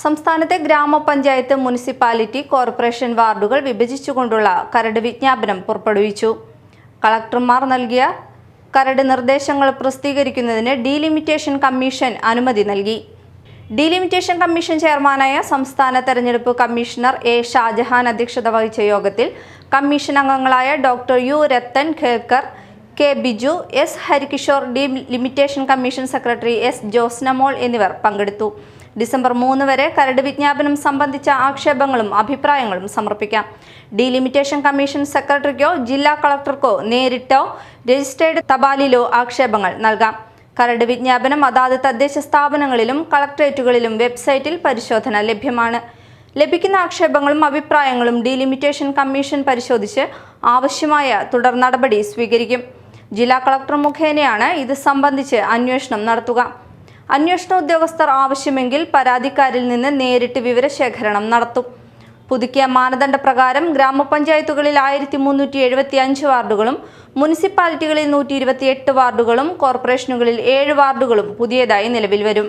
സംസ്ഥാനത്തെ ഗ്രാമപഞ്ചായത്ത് municipality corporation വാർഡുകൾ വിഭജിച്ചുകൊണ്ടുള്ള കരട് വിജ്ഞാപനം പുറപ്പെടുവിച്ചു. കളക്ടർമാർ നൽകിയ കരട് നിർദ്ദേശങ്ങൾ പ്രസിദ്ധീകരിക്കുന്നതിന് ഡീലിമിറ്റേഷൻ കമ്മീഷൻ അനുമതി നൽകി. ഡീലിമിറ്റേഷൻ കമ്മീഷൻ ചെയർമാനായ സംസ്ഥാന തെരഞ്ഞെടുപ്പ് കമ്മീഷണർ എ ഷാജഹാൻ അധ്യക്ഷത വഹിച്ച യോഗത്തിൽ കമ്മീഷൻ അംഗങ്ങളായ doctor U Rathan Khelkar K Biju S Harikishore delimitation commission secretary S Josnamol എന്നിവർ പങ്കെടുത്തു. ഡിസംബർ മൂന്ന് വരെ കരട് വിജ്ഞാപനം സംബന്ധിച്ച ആക്ഷേപങ്ങളും അഭിപ്രായങ്ങളും സമർപ്പിക്കാം. ഡീലിമിറ്റേഷൻ കമ്മീഷൻ സെക്രട്ടറിക്കോ ജില്ലാ കളക്ടർക്കോ നേരിട്ടോ രജിസ്ട്രേഡ് തപാലിലോ ആക്ഷേപങ്ങൾ നൽകാം. കരട് വിജ്ഞാപനം അതാത് തദ്ദേശ സ്ഥാപനങ്ങളിലും കളക്ടറേറ്റുകളിലും വെബ്സൈറ്റിൽ പരിശോധന ലഭ്യമാണ്. ലഭിക്കുന്ന ആക്ഷേപങ്ങളും അഭിപ്രായങ്ങളും ഡീലിമിറ്റേഷൻ കമ്മീഷൻ പരിശോധിച്ച് ആവശ്യമായ തുടർ നടപടി സ്വീകരിക്കും. ജില്ലാ കളക്ടർ മുഖേനയാണ് ഇത് സംബന്ധിച്ച് അന്വേഷണം നടത്തുക. അന്വേഷണ ഉദ്യോഗസ്ഥർ ആവശ്യമെങ്കിൽ പരാതിക്കാരിൽ നിന്ന് നേരിട്ട് വിവരശേഖരണം നടത്തും. പുതുക്കിയ മാനദണ്ഡ പ്രകാരം ഗ്രാമപഞ്ചായത്തുകളിൽ ആയിരത്തി മുന്നൂറ്റി എഴുപത്തി അഞ്ച് വാർഡുകളും മുനിസിപ്പാലിറ്റികളിൽ നൂറ്റി ഇരുപത്തിയെട്ട് വാർഡുകളും കോർപ്പറേഷനുകളിൽ ഏഴ് വാർഡുകളും പുതിയതായി നിലവിൽ വരും.